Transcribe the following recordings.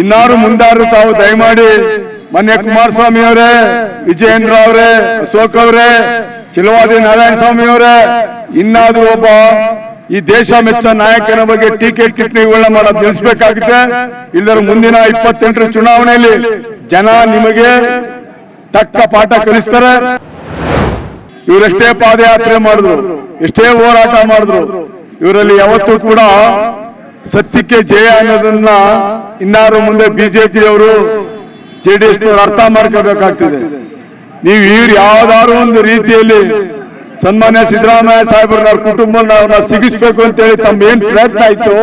ಇನ್ನಾರು ಮುಂದಾರು ತಾವು ದಯಮಾಡಿ ಮೊನ್ನೆ ಕುಮಾರಸ್ವಾಮಿ ಅವರೇ, ವಿಜಯೇಂದ್ರ ಅವರೇ, ಅಶೋಕ್ ಅವರೇ, ಚಿಲವಾದಿ ನಾರಾಯಣ ಸ್ವಾಮಿ ಅವರೇ, ಇನ್ನಾದ್ರೂ ಒಬ್ಬ ಈ ದೇಶ ಮೆಚ್ಚ ನಾಯಕನ ಬಗ್ಗೆ ಟೀಕೆ ಟಿಪ್ಪಣಿಗಳನ್ನ ಮಾಡೋದು ನಿಲ್ಲಿಸಬೇಕಾಗುತ್ತೆ ಇಲ್ಲರ ಮುಂದಿನ ಇಪ್ಪತ್ತೆಂಟರ ಚುನಾವಣೆಯಲ್ಲಿ ಜನ ನಿಮಗೆ ತಕ್ಕ ಪಾಠ ಕಲಿಸ್ತಾರೆ. ಇವರೆಷ್ಟೇ ಪಾದಯಾತ್ರೆ ಮಾಡಿದ್ರು, ಎಷ್ಟೇ ಹೋರಾಟ ಮಾಡಿದ್ರು, ಇವರಲ್ಲಿ ಯಾವತ್ತೂ ಕೂಡ ಸತ್ಯಕ್ಕೆ ಜಯ ಅನ್ನೋದನ್ನ ಇನ್ನಾರು ಮುಂದೆ ಬಿಜೆಪಿ ಅವರು ಜೆ ಡಿ ಎಸ್ ಅರ್ಥ ಮಾಡ್ಕೋಬೇಕಾಗ್ತದೆ. ನೀವು ಇವ್ರು ಯಾವ್ದಾದ್ರು ಒಂದು ರೀತಿಯಲ್ಲಿ ಸನ್ಮಾನ್ಯ ಸಿದ್ದರಾಮಯ್ಯ ಸಾಹೇಬ್ರನ್ನ ಅವ್ರ ಕುಟುಂಬನ ಸಿಗಿಸ್ಬೇಕು ಅಂತೇಳಿ ತಮ್ಮ ಏನ್ ಪ್ರಯತ್ನ ಆಯ್ತು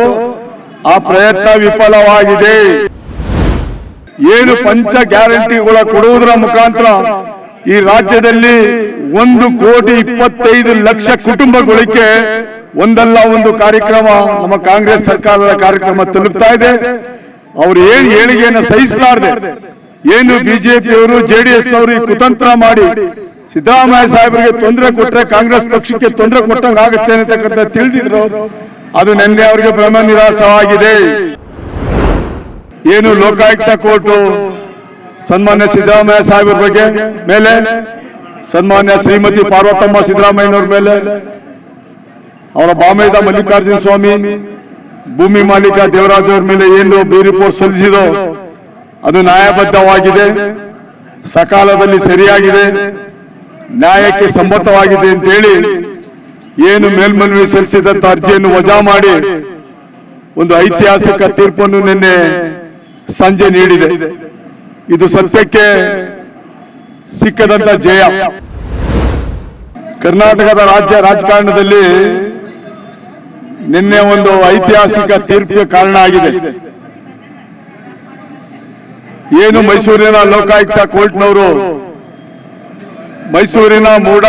ಆ ಪ್ರಯತ್ನ ವಿಫಲವಾಗಿದೆ. ಏನು ಪಂಚ ಗ್ಯಾರಂಟಿಗಳ ಕೊಡುವುದರ ಮುಖಾಂತರ ಈ ರಾಜ್ಯದಲ್ಲಿ ಒಂದು ಕೋಟಿ ಇಪ್ಪತ್ತೈದು ಲಕ್ಷ ಕುಟುಂಬಗಳಿಗೆ ಒಂದಲ್ಲ ಒಂದು ಕಾರ್ಯಕ್ರಮ ನಮ್ಮ ಕಾಂಗ್ರೆಸ್ ಸರ್ಕಾರದ ಕಾರ್ಯಕ್ರಮ ತಲುಪ್ತಾ ಇದೆ. ಅವರು ಏನ್ ಏಳಿಗೆಯನ್ನು ಸಹಿಸಲಾರದೆ, ಏನು ಬಿಜೆಪಿಯವರು ಜೆಡಿಎಸ್ ಅವರು ಈ ಕುತಂತ್ರ ಮಾಡಿ ಸಿದ್ದರಾಮಯ್ಯ ಸಾಹೇಬರಿಗೆ ತೊಂದರೆ ಕೊಟ್ರೆ ಕಾಂಗ್ರೆಸ್ ಪಕ್ಷಕ್ಕೆ ತೊಂದರೆ ಕೊಟ್ಟಂಗೆ ಆಗುತ್ತೆ ಅನ್ನತಕ್ಕಂಥ ತಿಳಿದಿದ್ರು. ಅದು ನಿನ್ನೆ ಅವರಿಗೆ ಭ್ರಮ ನಿರಾಸವಾಗಿದೆ. ಏನು ಲೋಕಾಯುಕ್ತ ಕೋರ್ಟು ಸನ್ಮಾನ್ಯ ಸಿದ್ದರಾಮಯ್ಯ ಸಾಹೇಬರ ಬಗ್ಗೆ ಮೇಲೆ, ಸನ್ಮಾನ್ಯ ಶ್ರೀಮತಿ ಪಾರ್ವತಮ್ಮ ಸಿದ್ದರಾಮಯ್ಯನವ್ರ ಮೇಲೆ, ಅವರ ಬಾಮೈದ ಮಲ್ಲಿಕಾರ್ಜುನ ಸ್ವಾಮಿ, ಭೂಮಿ ಮಾಲೀಕ ದೇವರಾಜ್ ಅವ್ರ ಮೇಲೆ ಏನು ಬಿ ರಿಪೋರ್ಟ್ ಸಲ್ಲಿಸಿದೋ ಅದು ನ್ಯಾಯಬದ್ಧವಾಗಿದೆ, ಸಕಾಲದಲ್ಲಿ ಸರಿಯಾಗಿದೆ, ನ್ಯಾಯಕ್ಕೆ ಸಮ್ಮತವಾಗಿದೆ ಅಂತೇಳಿ ಏನು ಮೇಲ್ಮನವಿ ಸಲ್ಲಿಸಿದಂತ ಅರ್ಜಿಯನ್ನು ವಜಾ ಮಾಡಿ ಒಂದು ಐತಿಹಾಸಿಕ ತೀರ್ಪನ್ನು ನಿನ್ನೆ ಸಂಜೆ ನೀಡಿದೆ. ಇದು ಸತ್ಯಕ್ಕೆ ಸಿಕ್ಕದಂತ ಜಯ. ಕರ್ನಾಟಕದ ರಾಜ್ಯ ರಾಜಕಾರಣದಲ್ಲಿ ನಿನ್ನೆ ಒಂದು ಐತಿಹಾಸಿಕ ತೀರ್ಪಿಗೆ ಕಾರಣ ಆಗಿದೆ. ಏನು ಮೈಸೂರಿನ ಲೋಕಾಯುಕ್ತ ಕೋರ್ಟ್ನವರು ಮೈಸೂರಿನ ಮೂಡ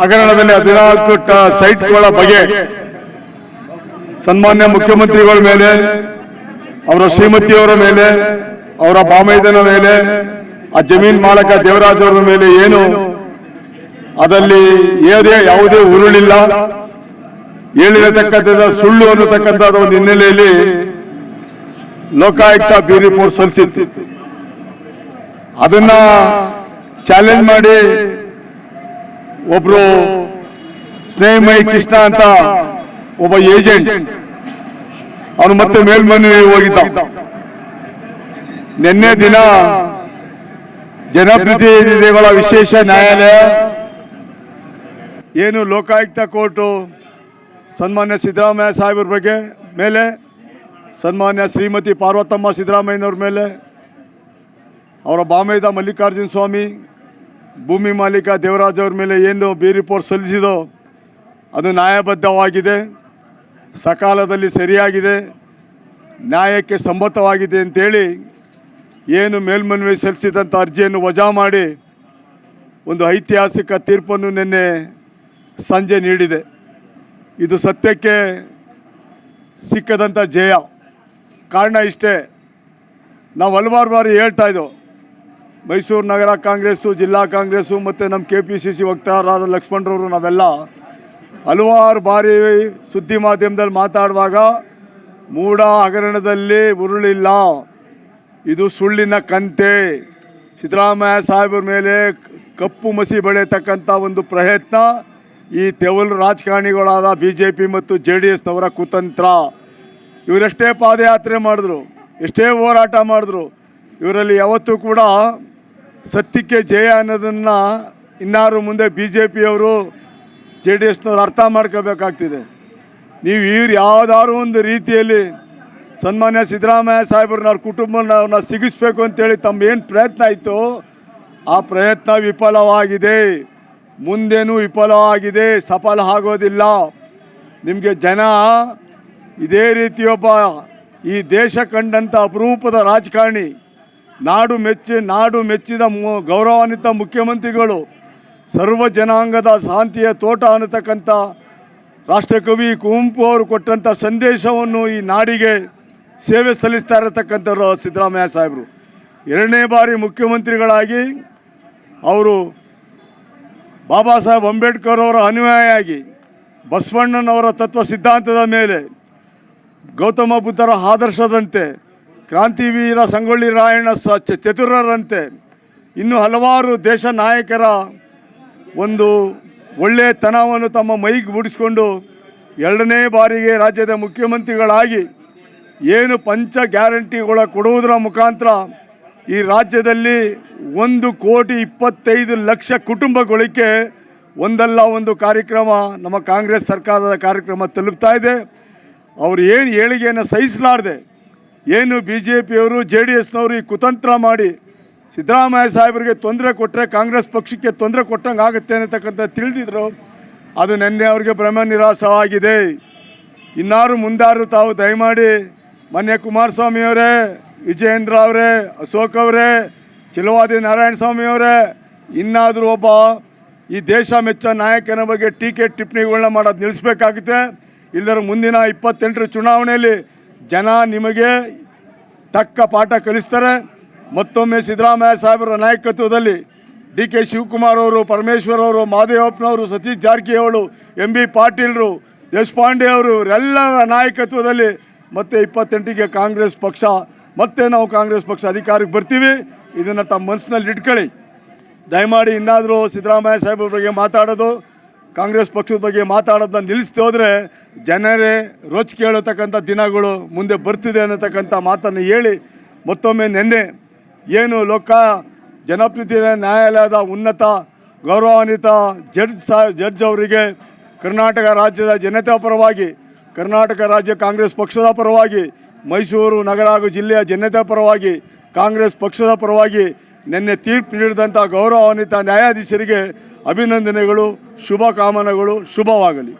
ಹಗರಣದಲ್ಲಿ ಹದಿನಾಲ್ಕು ಸೈಟ್ಗಳ ಬಗ್ಗೆ ಸನ್ಮಾನ್ಯ ಮುಖ್ಯಮಂತ್ರಿಗಳ ಮೇಲೆ, ಅವರ ಶ್ರೀಮತಿಯವರ ಮೇಲೆ ಅವರ ಬಾಮೈದನ ಮೇಲೆ, ಆ ಜಮೀನ್ ಮಾಲಕ ದೇವರಾಜ್ ಅವರ ಮೇಲೆ ಏನು? ಅದಲ್ಲಿ ಏರಿಯ ಯಾವುದೇ ಉರುಳಿಲ್ಲ. ಹೇಳಿರತಕ್ಕಂಥದ್ದು ಸುಳ್ಳು ಅನ್ನತಕ್ಕಂಥ ಒಂದು ಹಿನ್ನೆಲೆಯಲ್ಲಿ ಲೋಕಾಯುಕ್ತ ಬಿ ರಿಪೋರ್ಟ್ ಸಲ್ಲಿಸಿತ್ತು. ಅದನ್ನ ಚಾಲೆಂಜ್ ಮಾಡಿ ಒಬ್ರು ಸ್ನೇಹಮಯಿ ಕೃಷ್ಣ ಅಂತ ಒಬ್ಬ ಏಜೆಂಟ್, ಅವನು ಮತ್ತೆ ಮೇಲ್ಮನವಿ ಹೋಗಿದ್ದ. ನಿನ್ನೆ ದಿನ ಜನಪ್ರತಿನಿಧಿಗಳ ವಿಶೇಷ ನ್ಯಾಯಾಲಯ ಏನು ಲೋಕಾಯುಕ್ತ ಕೋರ್ಟು ಸನ್ಮಾನ್ಯ ಸಿದ್ದರಾಮಯ್ಯ ಸಾಹೇಬ್ರ ಬಗ್ಗೆ ಮೇಲೆ ಸನ್ಮಾನ್ಯ ಶ್ರೀಮತಿ ಪಾರ್ವತಮ್ಮ ಸಿದ್ದರಾಮಯ್ಯನವ್ರ ಮೇಲೆ ಅವರ ಬಾಮೈದ ಮಲ್ಲಿಕಾರ್ಜುನ ಸ್ವಾಮಿ ಭೂಮಿ ಮಾಲೀಕ ದೇವರಾಜ್ ಅವ್ರ ಮೇಲೆ ಏನು ಬಿ ರಿಪೋರ್ಟ್ ಸಲ್ಲಿಸಿದೋ ಅದು ನ್ಯಾಯಬದ್ಧವಾಗಿದೆ ಸಕಾಲದಲ್ಲಿ ಸರಿಯಾಗಿದೆ ನ್ಯಾಯಕ್ಕೆ ಸಮ್ಮತವಾಗಿದೆ ಅಂತೇಳಿ ಏನು ಮೇಲ್ಮನವಿ ಸಲ್ಲಿಸಿದಂಥ ಅರ್ಜಿಯನ್ನು ವಜಾ ಮಾಡಿ ಒಂದು ಐತಿಹಾಸಿಕ ತೀರ್ಪನ್ನು ನಿನ್ನೆ ಸಂಜೆ ನೀಡಿದೆ. ಇದು ಸತ್ಯಕ್ಕೆ ಸಿಕ್ಕದಂಥ ಜಯ. ಕಾರಣ ಇಷ್ಟೇ, ನಾವು ಹಲವಾರು ಬಾರಿ ಹೇಳ್ತಾ ಇದ್ದೋ, ಮೈಸೂರು ನಗರ ಕಾಂಗ್ರೆಸ್ಸು, ಜಿಲ್ಲಾ ಕಾಂಗ್ರೆಸ್ಸು ಮತ್ತು ನಮ್ಮ ಕೆ ಪಿ ಸಿ ಸಿ ವಕ್ತಾರರಾದ ಲಕ್ಷ್ಮಣರವರು ನಾವೆಲ್ಲ ಹಲವಾರು ಬಾರಿ ಸುದ್ದಿ ಮಾಧ್ಯಮದಲ್ಲಿ ಮಾತಾಡುವಾಗ ಮೂಡ ಹಗರಣದಲ್ಲಿ ಉರುಳಿಲ್ಲ. ಇದು ಸುಳ್ಳಿನ ಕಂತೆ. ಸಿದ್ದರಾಮಯ್ಯ ಸಾಹೇಬ್ರ ಮೇಲೆ ಕಪ್ಪು ಮಸಿ ಬೆಳೆಯತಕ್ಕಂಥ ಒಂದು ಪ್ರಯತ್ನ. ಈ ತೆವಲು ರಾಜಕಾರಣಿಗಳಾದ ಬಿ ಜೆ ಪಿ ಮತ್ತು ಜೆ ಡಿ ಎಸ್ನವರ ಕುತಂತ್ರ. ಇವರೆಷ್ಟೇ ಪಾದಯಾತ್ರೆ ಮಾಡಿದ್ರು, ಎಷ್ಟೇ ಹೋರಾಟ ಮಾಡಿದ್ರು, ಇವರಲ್ಲಿ ಯಾವತ್ತೂ ಕೂಡ ಸತ್ಯಕ್ಕೆ ಜಯ ಅನ್ನೋದನ್ನು ಇನ್ನಾರು ಮುಂದೆ ಬಿ ಜೆ ಪಿಯವರು ಜೆ ಡಿ ಎಸ್ನವ್ರು ಅರ್ಥ ಮಾಡ್ಕೋಬೇಕಾಗ್ತಿದೆ. ನೀವು ಇವ್ರು ಯಾವುದಾದ್ರು ಒಂದು ರೀತಿಯಲ್ಲಿ ಸನ್ಮಾನ್ಯ ಸಿದ್ದರಾಮಯ್ಯ ಸಾಹೇಬ್ರನ್ನ ಅವ್ರ ಕುಟುಂಬನ ಅವ್ರನ್ನ ಸಿಗಿಸ್ಬೇಕು ಅಂತೇಳಿ ತಮ್ಮ ಏನು ಪ್ರಯತ್ನ ಆಯಿತು ಆ ಪ್ರಯತ್ನ ವಿಫಲವಾಗಿದೆ. ಮುಂದೇನೂ ವಿಫಲವಾಗಿದೆ, ಸಫಲ ಆಗೋದಿಲ್ಲ. ನಿಮಗೆ ಜನ ಇದೇ ರೀತಿಯೊಬ್ಬ ಈ ದೇಶ ಕಂಡಂಥ ಅಪರೂಪದ ರಾಜಕಾರಣಿ, ನಾಡು ಮೆಚ್ಚಿ, ನಾಡು ಮೆಚ್ಚಿದ ಗೌರವಾನ್ವಿತ ಮುಖ್ಯಮಂತ್ರಿಗಳು, ಸರ್ವ ಜನಾಂಗದ ಶಾಂತಿಯ ತೋಟ ಅನ್ನತಕ್ಕಂಥ ರಾಷ್ಟ್ರಕವಿ ಕುವೆಂಪು ಅವರು ಕೊಟ್ಟಂಥ ಸಂದೇಶವನ್ನು ಈ ನಾಡಿಗೆ ಸೇವೆ ಸಲ್ಲಿಸ್ತಾ ಇರತಕ್ಕಂಥವ್ರು ಸಿದ್ದರಾಮಯ್ಯ ಸಾಹೇಬರು. ಎರಡನೇ ಬಾರಿ ಮುಖ್ಯಮಂತ್ರಿಗಳಾಗಿ ಅವರು ಬಾಬಾ ಸಾಹೇಬ್ ಅಂಬೇಡ್ಕರ್ ಅವರ ಅನುಯಾಯಿಯಾಗಿ ಬಸವಣ್ಣನವರ ತತ್ವ ಸಿದ್ಧಾಂತದ ಮೇಲೆ ಗೌತಮ ಬುದ್ಧರ ಆದರ್ಶದಂತೆ ಕ್ರಾಂತಿವೀರ ಸಂಗೊಳ್ಳಿ ರಾಯಣ್ಣ ಸ ಚತುರರಂತೆ ಇನ್ನು ಹಲವಾರು ದೇಶ ನಾಯಕರ ಒಂದು ಒಳ್ಳೆಯತನವನ್ನು ತಮ್ಮ ಮೈಗೆ ಬಿಡಿಸ್ಕೊಂಡು ಎರಡನೇ ಬಾರಿಗೆ ರಾಜ್ಯದ ಮುಖ್ಯಮಂತ್ರಿಗಳಾಗಿ ಏನು ಪಂಚ ಗ್ಯಾರಂಟಿಗಳ ಕೊಡುವುದರ ಮುಖಾಂತರ ಈ ರಾಜ್ಯದಲ್ಲಿ ಒಂದು ಕೋಟಿ ಇಪ್ಪತ್ತೈದು ಲಕ್ಷ ಕುಟುಂಬಗಳಿಗೆ ಒಂದಲ್ಲ ಒಂದು ಕಾರ್ಯಕ್ರಮ ನಮ್ಮ ಕಾಂಗ್ರೆಸ್ ಸರ್ಕಾರದ ಕಾರ್ಯಕ್ರಮ ತಲುಪ್ತಾ ಇದೆ. ಅವರು ಏನು ಏಳಿಗೆಯನ್ನು ಸಹಿಸಲಾರ್ದೆ, ಏನು ಬಿ ಜೆ ಪಿಯವರು ಜೆ ಡಿ ಎಸ್ನವರು ಈ ಕುತಂತ್ರ ಮಾಡಿ ಸಿದ್ದರಾಮಯ್ಯ ಸಾಹೇಬರಿಗೆ ತೊಂದರೆ ಕೊಟ್ಟರೆ ಕಾಂಗ್ರೆಸ್ ಪಕ್ಷಕ್ಕೆ ತೊಂದರೆ ಕೊಟ್ಟಂಗೆ ಆಗುತ್ತೆ ಅನ್ನತಕ್ಕಂಥ ತಿಳಿದಿದ್ರು. ಅದು ನಿನ್ನೆ ಅವರಿಗೆ ಭ್ರಮ ನಿರಾಸವಾಗಿದೆ. ಇನ್ನಾರು ಮುಂದಾರು ತಾವು ದಯಮಾಡಿ ಮೊನ್ನೆ ಕುಮಾರಸ್ವಾಮಿ ಅವರೇ, ವಿಜಯೇಂದ್ರ ಅವರೇ, ಅಶೋಕ್ ಅವರೇ, ಚಿಲವಾದಿ ನಾರಾಯಣ ಸ್ವಾಮಿ ಅವರೇ, ಇನ್ನಾದರೂ ಒಬ್ಬ ಈ ದೇಶ ಮೆಚ್ಚ ನಾಯಕನ ಬಗ್ಗೆ ಟೀಕೆ ಟಿಪ್ಪಣಿಗಳನ್ನ ಮಾಡೋದು ನಿಲ್ಲಿಸ್ಬೇಕಾಗುತ್ತೆ. ಇಲ್ಲದ್ರೆ ಮುಂದಿನ ಇಪ್ಪತ್ತೆಂಟರ ಚುನಾವಣೆಯಲ್ಲಿ ಜನ ನಿಮಗೆ ತಕ್ಕ ಪಾಠ ಕಲಿಸ್ತಾರೆ. ಮತ್ತೊಮ್ಮೆ ಸಿದ್ದರಾಮಯ್ಯ ಸಾಹೇಬರ ನಾಯಕತ್ವದಲ್ಲಿ ಡಿ ಕೆ ಶಿವಕುಮಾರ್ ಅವರು, ಪರಮೇಶ್ವರ್ ಅವರು, ಮಾದೇವಪ್ಪನವರು, ಸತೀಶ್ ಜಾರಕಿಹೊಳಿ ಎಂ ಬಿ ಪಾಟೀಲ್ರು, ದೇಶಪಾಂಡೆ ಅವರು, ಇವರೆಲ್ಲರ ನಾಯಕತ್ವದಲ್ಲಿ ಮತ್ತೆ ಇಪ್ಪತ್ತೆಂಟಿಗೆ ಕಾಂಗ್ರೆಸ್ ಪಕ್ಷ, ಮತ್ತೆ ನಾವು ಕಾಂಗ್ರೆಸ್ ಪಕ್ಷ ಅಧಿಕಾರಕ್ಕೆ ಬರ್ತೀವಿ. ಇದನ್ನು ತಮ್ಮ ಮನಸ್ಸಿನಲ್ಲಿ ಇಟ್ಕೊಳ್ಳಿ. ದಯಮಾಡಿ ಇನ್ನಾದರೂ ಸಿದ್ದರಾಮಯ್ಯ ಸಾಹೇಬ್ರ ಬಗ್ಗೆ ಮಾತಾಡೋದು, ಕಾಂಗ್ರೆಸ್ ಪಕ್ಷದ ಬಗ್ಗೆ ಮಾತಾಡೋದನ್ನ ನಿಲ್ಲಿಸ್ತು ಹೋದರೆ ಜನರೇ ರೋಚ್ ಕೇಳತಕ್ಕಂಥ ದಿನಗಳು ಮುಂದೆ ಬರ್ತಿದೆ ಅನ್ನತಕ್ಕಂಥ ಮಾತನ್ನು ಹೇಳಿ ಮತ್ತೊಮ್ಮೆ ನಿನ್ನೆ ಏನು ಲೋಕ ಜನಪ್ರತಿನಿಧಿ ನ್ಯಾಯಾಲಯದ ಉನ್ನತ ಗೌರವಾನ್ವಿತ ಜಡ್ಜ್ ಸಾ, ಜಡ್ಜ್ ಅವರಿಗೆ ಕರ್ನಾಟಕ ರಾಜ್ಯದ ಜನತೆ ಪರವಾಗಿ ಕರ್ನಾಟಕ ರಾಜ್ಯ ಕಾಂಗ್ರೆಸ್ ಪಕ್ಷದ ಪರವಾಗಿ, ಮೈಸೂರು ನಗರ ಹಾಗೂ ಜಿಲ್ಲೆಯ ಜನತೆ ಪರವಾಗಿ, ಕಾಂಗ್ರೆಸ್ ಪಕ್ಷದ ಪರವಾಗಿ ನಿನ್ನೆ ತೀರ್ಪು ನೀಡಿದಂಥ ಗೌರವಾನ್ವಿತ ನ್ಯಾಯಾಧೀಶರಿಗೆ ಅಭಿನಂದನೆಗಳು, ಶುಭ ಕಾಮನೆಗಳು, ಶುಭವಾಗಲಿ.